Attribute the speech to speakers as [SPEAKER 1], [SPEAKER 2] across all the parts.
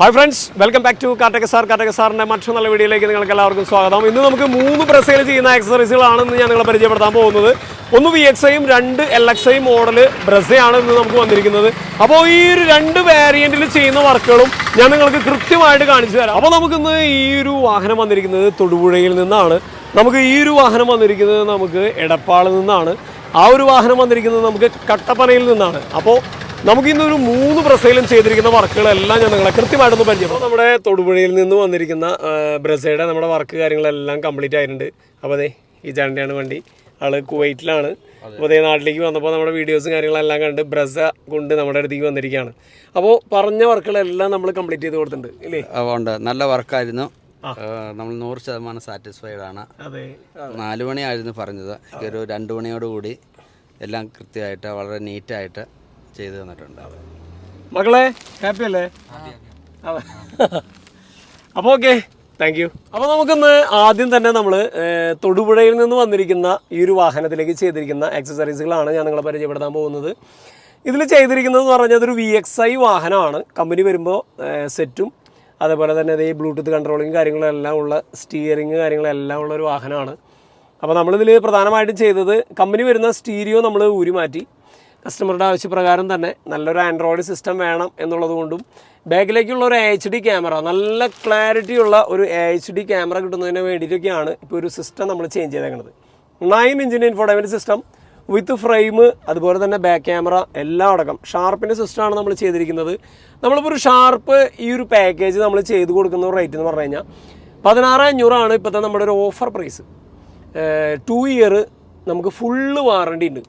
[SPEAKER 1] Hi friends welcome back to Kattaka sir Kattaka സാറിന്റെ മറ്റൊരു നല്ല വീഡിയോയിലേക്ക് നിങ്ങൾക്ക് എല്ലാവർക്കും സ്വാഗതം. ഇന്ന് നമുക്ക് മൂന്ന് പ്രസേൽ ചെയ്യുന്ന ആക്സസറീസുകളാണെന്ന് ഞാൻ നിങ്ങളെ പരിചയപ്പെടുത്താൻ പോകുന്നത്. ഒന്ന് വി എക്സ് ഐയും രണ്ട് എൽ എക്സ് ഐ മോഡൽ ബ്രസയാണ് ഇന്ന് നമുക്ക് വന്നിരിക്കുന്നത്. അപ്പോൾ ഈ ഒരു രണ്ട് വേരിയന്റിൽ ചെയ്യുന്ന വർക്കുകളും ഞാൻ നിങ്ങൾക്ക് കൃത്യമായിട്ട് കാണിച്ചു തരാം. അപ്പോൾ നമുക്കിന്ന് ഈ ഒരു വാഹനം വന്നിരിക്കുന്നത് തൊടുപുഴയിൽ നിന്നാണ്. നമുക്ക് ഈ ഒരു വാഹനം വന്നിരിക്കുന്നത് നമുക്ക് എടപ്പാളിൽ നിന്നാണ്. ആ ഒരു വാഹനം വന്നിരിക്കുന്നത് നമുക്ക് കട്ടപ്പനയിൽ നിന്നാണ്. അപ്പോൾ നമുക്ക് ഇന്നൊരു മൂന്ന് ബ്രസയിലും ചെയ്തിരിക്കുന്ന വർക്കുകളെല്ലാം ഞാൻ നിങ്ങളെ കൃത്യമായിട്ടൊന്ന് പരിചയം നമ്മുടെ തൊടുപുഴയിൽ നിന്ന് വന്നിരിക്കുന്ന ബ്രസയുടെ നമ്മുടെ വർക്ക് കാര്യങ്ങളെല്ലാം കംപ്ലീറ്റ് ആയിട്ടുണ്ട്. അപ്പോൾ അതെ ഈ ചാണ്ടിയാണ് വണ്ടി. ആൾ കുവൈറ്റിലാണ്. അപ്പോൾ അതേ നാട്ടിലേക്ക് വന്നപ്പോൾ നമ്മുടെ വീഡിയോസും കാര്യങ്ങളെല്ലാം കണ്ട് ബ്രസ കൊണ്ട് നമ്മുടെ അടുത്തേക്ക് വന്നിരിക്കുകയാണ്. അപ്പോൾ പറഞ്ഞ വർക്കുകളെല്ലാം നമ്മൾ കംപ്ലീറ്റ് ചെയ്ത് കൊടുത്തിട്ടുണ്ട് ഇല്ലേ?
[SPEAKER 2] ഉണ്ട്. നല്ല വർക്കായിരുന്നു. നമ്മൾ നൂറ് ശതമാനം സാറ്റിസ്ഫൈഡ് ആണ്.
[SPEAKER 1] അതെ.
[SPEAKER 2] നാല് മണിയായിരുന്നു പറഞ്ഞത്. ഒരു രണ്ട് മണിയോടുകൂടി എല്ലാം കൃത്യമായിട്ട് വളരെ നീറ്റായിട്ട് ചെയ്തു തന്നിട്ടുണ്ട്
[SPEAKER 1] മക്കളെ ഹാപ്പി അല്ലേ? അതെ. അപ്പോൾ ഓക്കെ താങ്ക് യു അപ്പോൾ നമുക്കൊന്ന് ആദ്യം തന്നെ നമ്മൾ തൊടുപുഴയിൽ നിന്ന് വന്നിരിക്കുന്ന ഈ ഒരു വാഹനത്തിലേക്ക് ചെയ്തിരിക്കുന്ന എക്സസറീസുകളാണ് ഞാൻ നിങ്ങളെ പരിചയപ്പെടുത്താൻ പോകുന്നത്. ഇതിൽ ചെയ്തിരിക്കുന്നത് എന്ന് പറഞ്ഞാൽ അതൊരു വി എക്സ് ഐ വാഹനമാണ്. കമ്പനി വരുമ്പോൾ സെറ്റും അതേപോലെ തന്നെ ഈ ബ്ലൂടൂത്ത് കൺട്രോളിങ് കാര്യങ്ങളെല്ലാം ഉള്ള സ്റ്റിയറിങ് കാര്യങ്ങളെല്ലാം ഉള്ള ഒരു വാഹനമാണ്. അപ്പോൾ നമ്മളിതിൽ പ്രധാനമായിട്ടും ചെയ്തത് കമ്പനി വരുന്ന സ്റ്റീരിയോ നമ്മൾ ഊരി മാറ്റി കസ്റ്റമറുടെ ആവശ്യപ്രകാരം തന്നെ നല്ലൊരു ആൻഡ്രോയിഡ് സിസ്റ്റം വേണം എന്നുള്ളത് കൊണ്ടും ബാക്കിലേക്കുള്ള ഒരു എച്ച് ഡി ക്യാമറ നല്ല ക്ലാരിറ്റിയുള്ള ഒരു എച്ച് ഡി ക്യാമറ കിട്ടുന്നതിന് വേണ്ടിയിട്ടൊക്കെയാണ് ഇപ്പോൾ ഒരു സിസ്റ്റം നമ്മൾ ചേഞ്ച് ചെയ്തേക്കുന്നത് നയൻ ഇഞ്ചിന്റെ ഇൻഫോർട്ടൈൻമെന്റ് സിസ്റ്റം വിത്ത് ഫ്രെയിം അതുപോലെ തന്നെ ബാക്ക് ക്യാമറ എല്ലാം അടക്കം. ഷാർപ്പിന്റെ സിസ്റ്റമാണ് നമ്മൾ ചെയ്തിരിക്കുന്നത്. നമ്മളിപ്പോൾ ഒരു ഷാർപ്പ് ഈ ഒരു പാക്കേജ് നമ്മൾ ചെയ്ത് കൊടുക്കുന്ന റേറ്റ് എന്ന് പറഞ്ഞു കഴിഞ്ഞാൽ പതിനാറ് അഞ്ഞൂറാണ് ഇപ്പോഴത്തെ നമ്മുടെ ഒരു ഓഫർ പ്രൈസ് ടു ഇയർ നമുക്ക് ഫുള്ള് വാറണ്ടി ഉണ്ട്.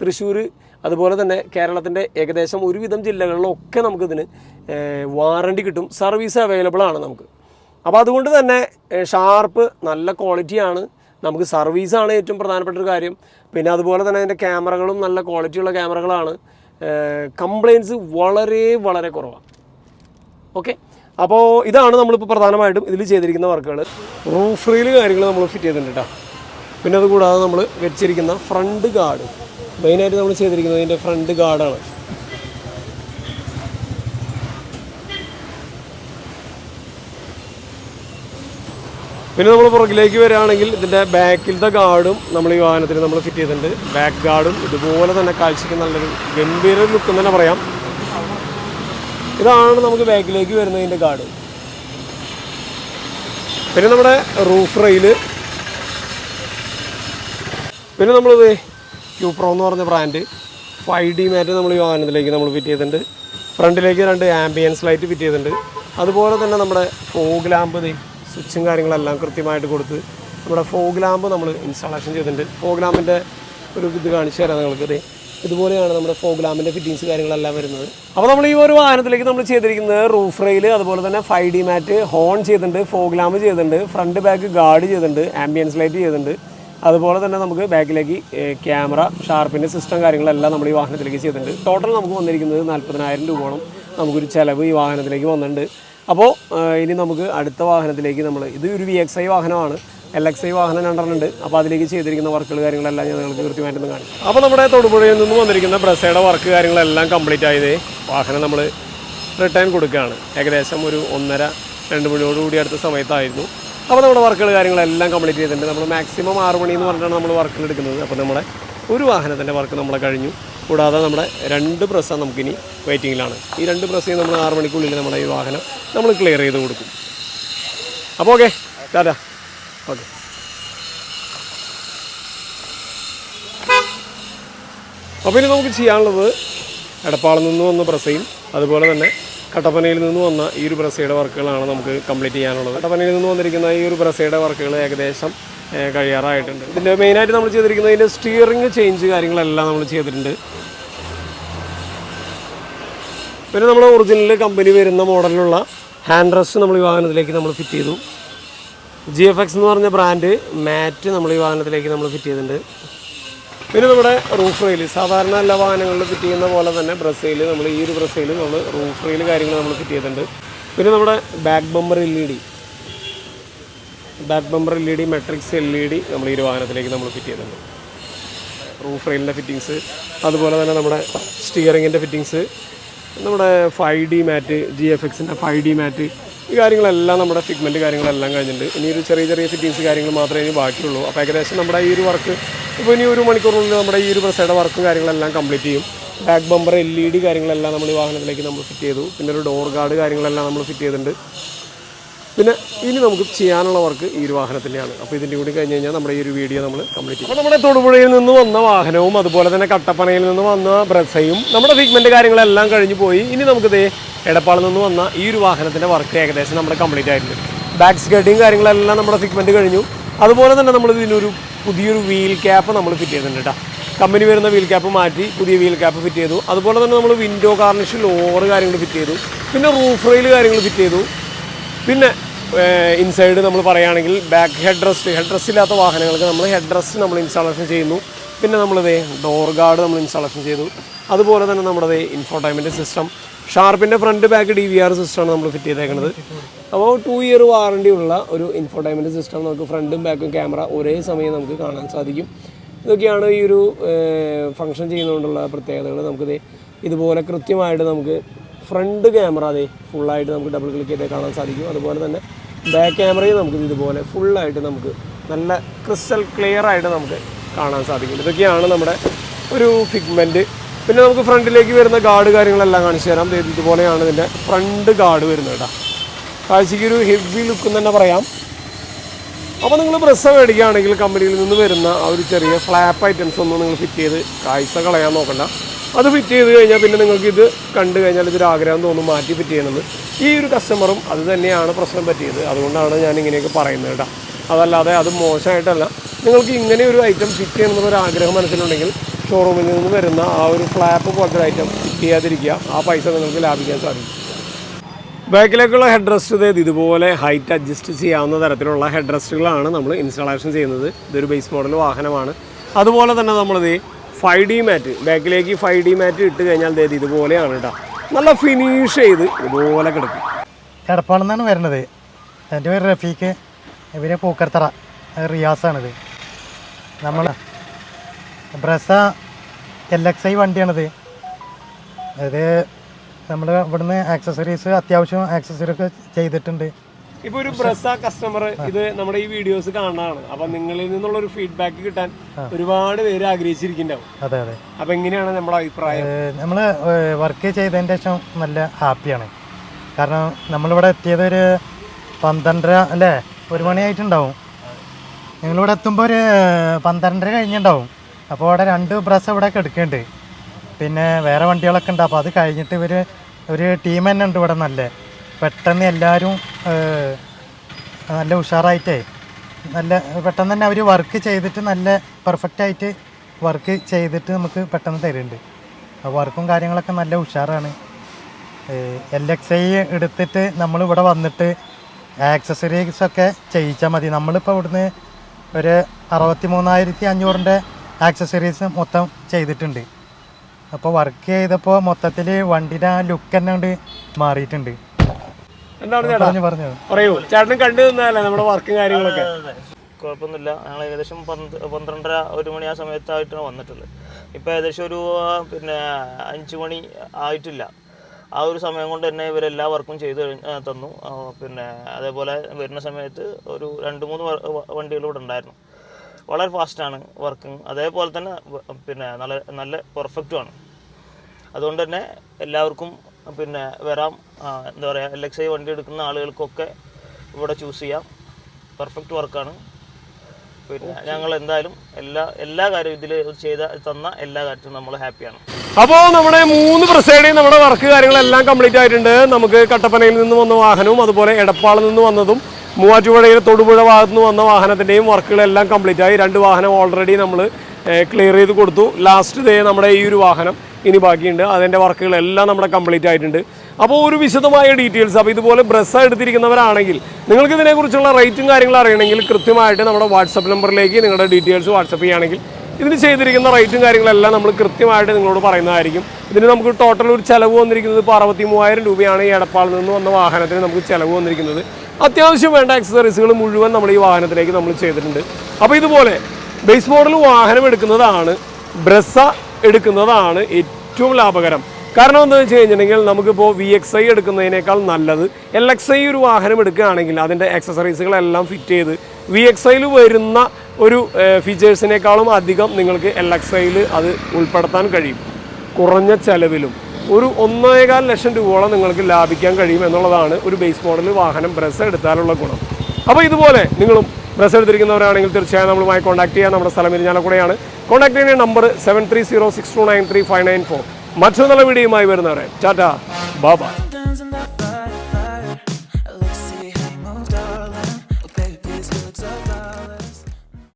[SPEAKER 1] തൃശ്ശൂർ അതുപോലെ തന്നെ കേരളത്തിന്റെ ഏകദേശം ഒരുവിധം ജില്ലകളിലൊക്കെ നമുക്കിതിന് വാറണ്ടി കിട്ടും. സർവീസ് അവൈലബിൾ ആണ് നമുക്ക്. അപ്പോൾ അതുകൊണ്ട് തന്നെ ഷാർപ്പ് നല്ല ക്വാളിറ്റിയാണ് നമുക്ക് സർവീസാണ് ഏറ്റവും പ്രധാനപ്പെട്ട ഒരു കാര്യം. പിന്നെ അതുപോലെ തന്നെ അതിന്റെ ക്യാമറകളും നല്ല ക്വാളിറ്റിയുള്ള ക്യാമറകളാണ് കംപ്ലയിൻസ് വളരെ വളരെ കുറവാണ് ഓക്കെ അപ്പോൾ ഇതാണ് നമ്മളിപ്പോൾ പ്രധാനമായിട്ടും ഇതിൽ ചെയ്തിരിക്കുന്ന വർക്കുകൾ റൂഫ് റീൽ കാര്യങ്ങൾ നമ്മൾ ഫിറ്റ് ചെയ്തിട്ടുണ്ട് കേട്ടോ പിന്നെ അതുകൂടാതെ നമ്മൾ വെച്ചിരിക്കുന്ന ഫ്രണ്ട് ഗാർഡ് മെയിനായിട്ട് നമ്മൾ ചെയ്തിരിക്കുന്നത് ഇതിന്റെ ഫ്രണ്ട് ഗാർഡാണ് പിന്നെ നമ്മൾ പുറകിലേക്ക് വരികയാണെങ്കിൽ ഇതിന്റെ ബാക്കിലത്തെ ഗാർഡും നമ്മൾ ഈ വാഹനത്തിൽ നമ്മൾ ഫിറ്റ് ചെയ്തിട്ടുണ്ട്. ബാക്ക് ഗാർഡും ഇതുപോലെ തന്നെ കാഴ്ചയ്ക്ക് നല്ലൊരു ഗംഭീര ലുക്ക് തന്നെ പറയാം. ഇതാണ് നമുക്ക് ബാക്കിലേക്ക് വരുന്നതിന്റെ ഗാർഡ് പിന്നെ നമ്മുടെ റൂഫ് റെയിൽ പിന്നെ നമ്മളിത് ക്യൂപ്രോ എന്ന് പറഞ്ഞ ബ്രാൻഡ് ഫൈവ് ഡി മാറ്റ് നമ്മൾ ഈ വാഹനത്തിലേക്ക് നമ്മൾ ഫിറ്റ് ചെയ്തിട്ടുണ്ട്. ഫ്രണ്ടിലേക്ക് രണ്ട് ആംബിയൻസ് ലൈറ്റ് ഫിറ്റ് ചെയ്തിട്ടുണ്ട്. അതുപോലെ തന്നെ നമ്മുടെ ഫോഗ് ലാമ്പ് സ്വിച്ചും കാര്യങ്ങളെല്ലാം കൃത്യമായിട്ട് കൊടുത്ത് നമ്മുടെ ഫോഗ് ലാമ്പ് നമ്മൾ ഇൻസ്റ്റാളേഷൻ ചെയ്തിട്ടുണ്ട്. ഫോഗ് ലാമ്പിന്റെ ഒരു ഇത് കാണിച്ചു തരാം നിങ്ങൾക്ക് ഇതുപോലെയാണ് നമ്മുടെ ഫോഗ് ലാമ്പിന്റെ ഫിറ്റിങ്സ് കാര്യങ്ങളെല്ലാം വരുന്നത്. അപ്പോൾ നമ്മൾ ഈ ഒരു വാഹനത്തിലേക്ക് നമ്മൾ ചെയ്തിരിക്കുന്നത് റൂഫ് റെയിൽ അതുപോലെ തന്നെ ഫൈവ് ഡി മാറ്റ് ഹോൺ ചെയ്തിട്ടുണ്ട് ഫോഗ് ലാമ്പ് ചെയ്തിട്ടുണ്ട് ഫ്രണ്ട് ബാക്ക് ഗാർഡ് ചെയ്തിട്ടുണ്ട് ആംബിയൻസ് ലൈറ്റ് ചെയ്തിട്ടുണ്ട്. അതുപോലെ തന്നെ നമുക്ക് ബാക്കിലേക്ക് ക്യാമറ ഷാർപ്പിന്റെ സിസ്റ്റം കാര്യങ്ങളെല്ലാം നമ്മൾ ഈ വാഹനത്തിലേക്ക് ചെയ്തിട്ടുണ്ട്. ടോട്ടൽ നമുക്ക് വന്നിരിക്കുന്നത് നാൽപ്പതിനായിരം രൂപയോളം നമുക്കൊരു ചിലവ് ഈ വാഹനത്തിലേക്ക് വന്നിട്ടുണ്ട്. അപ്പോൾ ഇനി നമുക്ക് അടുത്ത വാഹനത്തിലേക്ക് നമ്മൾ ഇത് ഒരു വി എക്സ് ഐ വാഹനമാണ്. എൽ എക്സ് ഐ വാഹനം രണ്ടെണ്ണുണ്ട് അപ്പോൾ അതിലേക്ക് ചെയ്തിരിക്കുന്ന വർക്കുകൾ കാര്യങ്ങളെല്ലാം ഞാൻ നിങ്ങൾക്ക് കൃത്യമായിട്ടൊന്ന് കാണിക്കും. അപ്പോൾ നമ്മുടെ തൊടുപുഴയിൽ നിന്ന് വന്നിരിക്കുന്ന ബ്രസയുടെ വർക്ക് കാര്യങ്ങളെല്ലാം കംപ്ലീറ്റ് ആയത് വാഹനം നമ്മൾ റിട്ടേൺ കൊടുക്കുകയാണ്. ഏകദേശം ഒരു ഒന്നര രണ്ട് മണിയോടുകൂടി അടുത്ത സമയത്തായിരുന്നു. അപ്പോൾ നമ്മുടെ വർക്കുകൾ കാര്യങ്ങളെല്ലാം കംപ്ലീറ്റ് ചെയ്തിട്ടുണ്ട്. നമ്മൾ മാക്സിമം ആറ് മണി എന്ന് പറഞ്ഞിട്ടാണ് നമ്മൾ വർക്കുകൾ എടുക്കുന്നത്. അപ്പോൾ നമ്മുടെ ഒരു വാഹനത്തിന്റെ വർക്ക് നമ്മളെ കഴിഞ്ഞു. കൂടാതെ നമ്മുടെ രണ്ട് പ്രസ്സാണ് നമുക്കിനി വെയിറ്റിങ്ങിലാണ് ഈ രണ്ട് പ്രസ്സ് നമ്മൾ ആറ് മണിക്കുള്ളിൽ നമ്മുടെ ഈ വാഹനം നമ്മൾ ക്ലിയർ ചെയ്ത് കൊടുക്കും. അപ്പോൾ ഓക്കെ ടാറ്റാ. ഓക്കെ അപ്പോൾ ഇനി നമുക്ക് ചെയ്യാനുള്ളത് എടപ്പാളിൽ നിന്ന് വന്ന പ്രസയും അതുപോലെ തന്നെ കട്ടപ്പനയിൽ നിന്ന് വന്ന ഈ ഒരു ബ്രസയുടെ വർക്കുകളാണ് നമുക്ക് കംപ്ലീറ്റ് ചെയ്യാനുള്ളത്. കട്ടപ്പനയിൽ നിന്ന് വന്നിരിക്കുന്ന ഈ ഒരു ബ്രസയുടെ വർക്കുകൾ ഏകദേശം കഴിയാറായിട്ടുണ്ട്. ഇതിന്റെ മെയിനായിട്ട് നമ്മൾ ചെയ്തിരിക്കുന്നത് ഇതിന്റെ സ്റ്റിയറിംഗ് ചേഞ്ച് കാര്യങ്ങളെല്ലാം നമ്മൾ ചെയ്തിട്ടുണ്ട്. പിന്നെ നമ്മൾ ഒറിജിനൽ കമ്പനി വരുന്ന മോഡലിലുള്ള ഹാൻഡ് റെസ്റ്റ് നമ്മൾ ഈ വാഹനത്തിലേക്ക് നമ്മൾ ഫിറ്റ് ചെയ്തു. ജി എഫ് എക്സ് എന്ന് പറഞ്ഞ ബ്രാൻഡ് മാറ്റ് നമ്മൾ ഈ വാഹനത്തിലേക്ക് നമ്മൾ ഫിറ്റ് ചെയ്തിട്ടുണ്ട്. പിന്നെ നമ്മുടെ റൂഫ് റെയിൽ സാധാരണ എല്ലാ വാഹനങ്ങളിൽ ഫിറ്റ് ചെയ്യുന്ന പോലെ തന്നെ ബ്രസയിൽ നമ്മൾ ഈ ഒരു ബ്രസയിൽ നമ്മൾ റൂഫ് റെയിൽ കാര്യങ്ങൾ നമ്മൾ ഫിറ്റ് ചെയ്തിട്ടുണ്ട്. പിന്നെ നമ്മുടെ back bumper L E D back bumper L E D matrix L E D നമ്മൾ ഈ ഒരു വാഹനത്തിലേക്ക് നമ്മൾ ഫിറ്റ് ചെയ്തിട്ടുണ്ട്. റൂഫ് റെയിലിന്റെ ഫിറ്റിങ്സ് അതുപോലെ തന്നെ നമ്മുടെ സ്റ്റിയറിങ്ങിന്റെ ഫിറ്റിങ്സ് നമ്മുടെ five D mat G F എക്സിന്റെ ഫൈവ് ഡി മാറ്റ് ഈ കാര്യങ്ങളെല്ലാം നമ്മുടെ ഫിഗ്മെന്റ് കാര്യങ്ങളെല്ലാം കഴിഞ്ഞിട്ടുണ്ട്. ഇനി ഒരു ചെറിയ ചെറിയ ഫിറ്റിങ്സ് കാര്യങ്ങൾ മാത്രമേ ഇനി ബാക്കിയുള്ളൂ. അപ്പോൾ ഏകദേശം നമ്മുടെ ഈ ഒരു വർക്ക് ഇപ്പോൾ ഇനി ഒരു മണിക്കൂറിനുള്ളിൽ നമ്മുടെ ഈ ഒരു പ്രസയുടെ വർക്കും കാര്യങ്ങളെല്ലാം കംപ്ലീറ്റ് ചെയ്യും. Back bumper L E D കാര്യങ്ങളെല്ലാം നമ്മൾ ഈ വാഹനത്തിലേക്ക് നമ്മൾ ഫിറ്റ് ചെയ്തു. പിന്നെ ഒരു ഡോർ ഗാർഡ് കാര്യങ്ങളെല്ലാം നമ്മൾ ഫിറ്റ് ചെയ്തിട്ടുണ്ട്. പിന്നെ ഇനി നമുക്ക് ചെയ്യാനുള്ള വർക്ക് ഈ ഒരു വാഹനത്തിന്റെയാണ് അപ്പോൾ ഇതിന്റെ കൂടി കഴിഞ്ഞ് കഴിഞ്ഞാൽ നമ്മുടെ ഈ ഒരു വീഡിയോ നമ്മൾ കംപ്ലീറ്റ് ചെയ്യും. അപ്പോൾ നമ്മുടെ തൊടുപുഴയിൽ നിന്ന് വന്ന വാഹനവും അതുപോലെ തന്നെ കട്ടപ്പനയിൽ നിന്ന് വന്ന ബ്രസയും നമ്മുടെ ഫിഗ്മെന്റ് കാര്യങ്ങളെല്ലാം കഴിഞ്ഞ് പോയി. ഇനി നമുക്ക് ദേ എടപ്പാളിൽ നിന്ന് വന്ന ഈ ഒരു വാഹനത്തിന്റെ വർക്ക് ഏകദേശം നമ്മൾ കംപ്ലീറ്റ് ആയിട്ടുണ്ട്. ബാക്ക് സ്കേട്ടിങ് കാര്യങ്ങളെല്ലാം നമ്മുടെ ഫിഗ്മെന്റ് കഴിഞ്ഞു. അതുപോലെ തന്നെ നമ്മൾ ഇതിനൊരു പുതിയൊരു വീൽ ക്യാപ്പ് നമ്മൾ ഫിറ്റ് ചെയ്തിട്ടുണ്ട് കേട്ടോ കമ്പനി വരുന്ന വീൽ ക്യാപ്പ് മാറ്റി പുതിയ വീൽ ക്യാപ്പ് ഫിറ്റ് ചെയ്തു. അതുപോലെ തന്നെ നമ്മൾ വിൻഡോ കാർണിഷ് ലോവർ കാര്യങ്ങൾ ഫിറ്റ് ചെയ്തു. പിന്നെ റൂഫ് റെയിൽ കാര്യങ്ങൾ ഫിറ്റ് ചെയ്തു. പിന്നെ ഇൻസൈഡ് നമ്മൾ പറയുകയാണെങ്കിൽ back head rest head rest ഇല്ലാത്ത വാഹനങ്ങൾക്ക് നമ്മൾ ഹെഡ് റെസ്റ്റ് നമ്മൾ ഇൻസ്റ്റാളേഷൻ ചെയ്യുന്നു. പിന്നെ നമ്മളിത് ഡോർ ഗാർഡ് നമ്മൾ ഇൻസ്റ്റാളേഷൻ ചെയ്തു. അതുപോലെ തന്നെ നമ്മുടെ infotainment system ഷാർപ്പിന്റെ front back D V R സിസ്റ്റമാണ് നമ്മൾ ഫിറ്റ് ചെയ്തേക്കുന്നത് അപ്പോൾ ടു ഇയർ വാറണ്ടി ഉള്ള ഒരു ഇൻഫോടൈൻമെന്റ് സിസ്റ്റം നമുക്ക് ഫ്രണ്ടും ബാക്കും ക്യാമറ ഒരേ സമയം നമുക്ക് കാണാൻ സാധിക്കും. ഇതൊക്കെയാണ് ഈ ഒരു ഫങ്ഷൻ ചെയ്യുന്നതുകൊണ്ടുള്ള പ്രത്യേകതകൾ നമുക്കിത് ഇതുപോലെ കൃത്യമായിട്ട് നമുക്ക് ഫ്രണ്ട് ക്യാമറ അതെ ഫുള്ളായിട്ട് നമുക്ക് ഡബിൾ ക്ലിക്ക് ചെയ്തേ കാണാൻ സാധിക്കും. അതുപോലെ തന്നെ ബാക്ക് ക്യാമറയും നമുക്ക് ഇതുപോലെ ഫുള്ളായിട്ട് നമുക്ക് നല്ല ക്രിസ്റ്റൽ ക്ലിയർ ആയിട്ട് നമുക്ക് കാണാൻ സാധിക്കും. ഇതൊക്കെയാണ് നമ്മുടെ ഒരു ഫിഗ്മെന്റ് പിന്നെ നമുക്ക് ഫ്രണ്ടിലേക്ക് വരുന്ന ഗാർഡ് കാര്യങ്ങളെല്ലാം കാണിച്ചു തരാം. ഇതുപോലെയാണ് ഇതിന്റെ ഫ്രണ്ട് ഗാർഡ് വരുന്നത് കേട്ടോ കാഴ്ചയ്ക്ക് ഒരു ഹെവി ലുക്ക് തന്നെ പറയാം. അപ്പോൾ നിങ്ങൾ പ്രസ മേടിക്കുകയാണെങ്കിൽ കമ്പനിയിൽ നിന്ന് വരുന്ന ആ ഒരു ചെറിയ ഫ്ലാപ്പ് ഐറ്റംസ് ഒന്നും നിങ്ങൾ ഫിറ്റ് ചെയ്ത് കാഴ്ച കളയാൻ നോക്കണ്ട. അത് ഫിറ്റ് ചെയ്ത് കഴിഞ്ഞാൽ പിന്നെ നിങ്ങൾക്ക് ഇത് കണ്ടു കഴിഞ്ഞാൽ ഇതൊരു ആഗ്രഹം തോന്നും മാറ്റി ഫിറ്റ് ചെയ്യണമെന്ന് ഈ ഒരു കസ്റ്റമറും അത് തന്നെയാണ് പ്രശ്നം പറ്റിയത്. അതുകൊണ്ടാണ് ഞാൻ ഇങ്ങനെയൊക്കെ പറയുന്നത് കേട്ടോ അതല്ലാതെ അത് മോശമായിട്ടല്ല. നിങ്ങൾക്ക് ഇങ്ങനെ ഒരു ഐറ്റം ഫിറ്റ് ചെയ്യണമെന്നുള്ള ഒരു ആഗ്രഹം മനസ്സിലുണ്ടെങ്കിൽ ഷോറൂമിൽ നിന്ന് വരുന്ന ആ ഒരു ഫ്ലാപ്പ് പോലത്തെ ഐറ്റം ചെയ്യാതിരിക്കുക ആ പൈസ നിങ്ങൾക്ക് ലാഭിക്കാൻ സാധിക്കും. ബാക്കിലേക്കുള്ള ഹെഡ് റെസ്റ്റ് ഇതേ ഇതുപോലെ ഹൈറ്റ് അഡ്ജസ്റ്റ് ചെയ്യാവുന്ന തരത്തിലുള്ള ഹെഡ് റെസ്റ്റുകളാണ് നമ്മൾ ഇൻസ്റ്റാളേഷൻ ചെയ്യുന്നത്. ഇതൊരു ബേസ് മോഡൽ വാഹനമാണ്. അതുപോലെ തന്നെ നമ്മളിത് ഫൈവ് ഡി മാറ്റ് ബാക്കിലേക്ക് ഫൈവ് ഡി മാറ്റ് ഇട്ട് കഴിഞ്ഞാൽ ഇത് ഇതുപോലെയാണ് കേട്ടോ. നല്ല ഫിനിഷ് ചെയ്ത് ഇതുപോലെ കിടക്കും.
[SPEAKER 3] എടപ്പാളെന്നാണ് വരുന്നത്. എന്റെ പേര് റഫീഖ്. ഇവരെ പൂക്കർത്തറ റിയാസാണിത്. നമ്മൾ ബ്രസ എൽ എക്സ് ഐ വണ്ടിയാണിത്. അത് നമ്മൾ ഇവിടുന്ന് ആക്സസറീസ് അത്യാവശ്യം ആക്സസറി ഒക്കെ ചെയ്തിട്ടുണ്ട്.
[SPEAKER 1] ഇപ്പൊ ഒരു ബ്രസ കസ്റ്റമർ ഇത് നമ്മുടെ ഈ വീഡിയോസ് കാണാനാണ് അപ്പൊ നിങ്ങളിൽ നിന്നുള്ള ഒരു ഫീഡ്ബാക്ക് കിട്ടാൻ ഒരുപാട് പേര് ആഗ്രഹിച്ചിരിക്കുന്നുണ്ടാവും.
[SPEAKER 3] അതെ അതെ.
[SPEAKER 1] അപ്പൊ എങ്ങനെയാണ് നമ്മുടെ അഭിപ്രായം?
[SPEAKER 3] നമ്മൾ വർക്ക് ചെയ്തതിന്റെ ശേഷം നല്ല ഹാപ്പിയാണ് കാരണം നമ്മളിവിടെ എത്തിയത് ഒരു പന്ത്രണ്ടര അല്ലേ? ഒരു മണിയായിട്ടുണ്ടാവും. ഞങ്ങളിവിടെ എത്തുമ്പോൾ ഒരു പന്ത്രണ്ടര കഴിഞ്ഞിട്ടുണ്ടാവും അപ്പോൾ അവിടെ രണ്ട് ബ്രസ് ഇവിടെ എടുക്കുന്നുണ്ട് പിന്നെ വേറെ വണ്ടികളൊക്കെ ഉണ്ട്. അപ്പോൾ അത് കഴിഞ്ഞിട്ട് ഇവർ ഒരു ടീം തന്നെ ഉണ്ട് ഇവിടെ നല്ല. പെട്ടെന്ന് എല്ലാവരും നല്ല ഉഷാറായിട്ടേ നല്ല പെട്ടെന്ന് തന്നെ അവർ വർക്ക് ചെയ്തിട്ട് നല്ല പെർഫെക്റ്റ് ആയിട്ട് വർക്ക് ചെയ്തിട്ട് നമുക്ക് പെട്ടെന്ന് തരുന്നുണ്ട്. വർക്കും കാര്യങ്ങളൊക്കെ നല്ല ഉഷാറാണ്. എൽ എക്സ് ഐ എടുത്തിട്ട് നമ്മൾ ഇവിടെ വന്നിട്ട് ആക്സസറീസൊക്കെ ചെയ്യിച്ചാൽ മതി. നമ്മളിപ്പോൾ ഇവിടുന്ന് ഒരു അറുപത്തി മൂന്നായിരത്തി അഞ്ഞൂറിന്റെ ആക്സസറീസ് മൊത്തം ചെയ്തിട്ടുണ്ട്. അപ്പോൾ വർക്ക് ചെയ്തപ്പോൾ മൊത്തത്തിൽ വണ്ടിയുടെ ആ ലുക്ക് തന്നെ കൊണ്ട് മാറിയിട്ടുണ്ട്. പറഞ്ഞു പറഞ്ഞു.
[SPEAKER 1] പറയൂ. ചേട്ടനും കണ്ടു നിന്നല്ലേ നമ്മുടെ വർക്കും കാര്യങ്ങളൊക്കെ?
[SPEAKER 4] കുഴപ്പമൊന്നുമില്ല. ഞങ്ങൾ ഏകദേശം പന്ത് പന്ത്രണ്ടര ഒരു മണി ആ സമയത്തായിട്ടാണ് വന്നിട്ടുള്ളത്. ഇപ്പോൾ ഏകദേശം ഒരു പിന്നെ അഞ്ച് മണി ആയിട്ടില്ല. ആ ഒരു സമയം കൊണ്ട് തന്നെ ഇവരെല്ലാ വർക്കും ചെയ്ത് കഴിഞ്ഞ് തന്നു. പിന്നെ അതേപോലെ വരുന്ന സമയത്ത് ഒരു രണ്ട് മൂന്ന് വണ്ടികൾ ഇവിടെ ഉണ്ടായിരുന്നു. വളരെ ഫാസ്റ്റാണ് വർക്കിംഗ് അതേപോലെ തന്നെ പിന്നെ നല്ല നല്ല പെർഫെക്റ്റുമാണ് അതുകൊണ്ട് തന്നെ എല്ലാവർക്കും പിന്നെ വരാം. എന്താ പറയുക എൽ എക്സ് ഐ വണ്ടി എടുക്കുന്ന ആളുകൾക്കൊക്കെ ഇവിടെ ചൂസ് ചെയ്യാം. പെർഫെക്റ്റ് വർക്കാണ് പിന്നെ ഞങ്ങൾ എന്തായാലും എല്ലാ എല്ലാ കാര്യവും ഇതിൽ ചെയ്ത തന്ന എല്ലാ കാര്യത്തിലും നമ്മൾ ഹാപ്പിയാണ്
[SPEAKER 1] അപ്പോൾ നമ്മുടെ മൂന്ന് പ്രസേഡിയും നമ്മുടെ വർക്ക് കാര്യങ്ങളെല്ലാം കംപ്ലീറ്റ് ആയിട്ടുണ്ട്. നമുക്ക് കട്ടപ്പനയിൽ നിന്ന് വന്ന വാഹനവും അതുപോലെ എടപ്പാളിൽ നിന്ന് വന്നതും മൂവാറ്റുപുഴയിൽ തൊടുപുഴ ഭാഗത്തുനിന്ന് വന്ന വാഹനത്തിന്റെയും വർക്കുകളെല്ലാം കംപ്ലീറ്റ് ആയി. രണ്ട് വാഹനം ഓൾറെഡി നമ്മൾ ക്ലിയർ ചെയ്ത് കൊടുത്തു. ലാസ്റ്റ് ഡേ നമ്മുടെ ഈ ഒരു വാഹനം ഇനി ബാക്കിയുണ്ട്. അതിന്റെ വർക്കുകളെല്ലാം നമ്മുടെ കംപ്ലീറ്റ് ആയിട്ടുണ്ട്. അപ്പോൾ ഒരു വിശദമായ ഡീറ്റെയിൽസ് അപ്പോൾ ഇതുപോലെ ബ്രസ് എടുത്തിരിക്കുന്നവരാണെങ്കിൽ നിങ്ങൾക്ക് ഇതിനെക്കുറിച്ചുള്ള റേറ്റും കാര്യങ്ങളും അറിയണമെങ്കിൽ കൃത്യമായിട്ട് നമ്മുടെ വാട്സപ്പ് നമ്പറിലേക്ക് നിങ്ങളുടെ ഡീറ്റെയിൽസ് വാട്സപ്പ് ചെയ്യുകയാണെങ്കിൽ ഇതിന് ചെയ്തിരിക്കുന്ന റേറ്റും കാര്യങ്ങളെല്ലാം നമ്മൾ കൃത്യമായിട്ട് നിങ്ങളോട് പറയുന്നതായിരിക്കും. ഇതിന് നമുക്ക് ടോട്ടൽ ഒരു ചിലവ് വന്നിരിക്കുന്നത് ഇപ്പോൾ അറുപത്തി മൂവായിരം രൂപയാണ് ഈ എടപ്പാളിൽ നിന്ന് വന്ന വാഹനത്തിന് നമുക്ക് ചിലവ് വന്നിരിക്കുന്നത്. അത്യാവശ്യം വേണ്ട ആക്സസറീസുകൾ മുഴുവൻ നമ്മൾ ഈ വാഹനത്തിലേക്ക് നമ്മൾ ചെയ്തിട്ടുണ്ട്. അപ്പോൾ ഇതുപോലെ ബേസ് മോഡൽ വാഹനം എടുക്കുന്നതാണ് ബ്രസ എടുക്കുന്നതാണ് ഏറ്റവും ലാഭകരം. കാരണം എന്താണെന്ന് വെച്ച് കഴിഞ്ഞിട്ടുണ്ടെങ്കിൽ നമുക്കിപ്പോൾ വി എക്സ് ഐ എടുക്കുന്നതിനേക്കാൾ നല്ലത് എൽ എക്സ് ഐ ഒരു വാഹനം എടുക്കുകയാണെങ്കിൽ അതിന്റെ ആക്സസറീസുകളെല്ലാം ഫിറ്റ് ചെയ്ത് വി എക്സ് ഐയിൽ വരുന്ന ഒരു ഫീച്ചേഴ്സിനേക്കാളും അധികം നിങ്ങൾക്ക് എൽ എക്സ് ഐയിൽ അത് ഉൾപ്പെടുത്താൻ കഴിയും. കുറഞ്ഞ ചെലവിലും. ഒരു ഒന്നേകാൽ ലക്ഷം രൂപയോളം നിങ്ങൾക്ക് ലാഭിക്കാൻ കഴിയും എന്നുള്ളതാണ് ഒരു ബേസ് മോഡൽ വാഹനം ബ്രസ് എടുത്താലുള്ള ഗുണം. അപ്പോൾ ഇതുപോലെ നിങ്ങളും ബ്രസ് എടുത്തിരിക്കുന്നവരാണെങ്കിൽ തീർച്ചയായും നമ്മളുമായി കോൺടാക്ട് ചെയ്യാൻ നമ്മുടെ സ്ഥലം ഇരിഞ്ഞാലക്കുടയാണ്. കോൺടാക്ട് ചെയ്യുന്ന number seven three zero six two nine three five nine four മറ്റൊരു നല്ല വീഡിയോയുമായി വരുന്നവരെ. ടാറ്റ. ബാബ.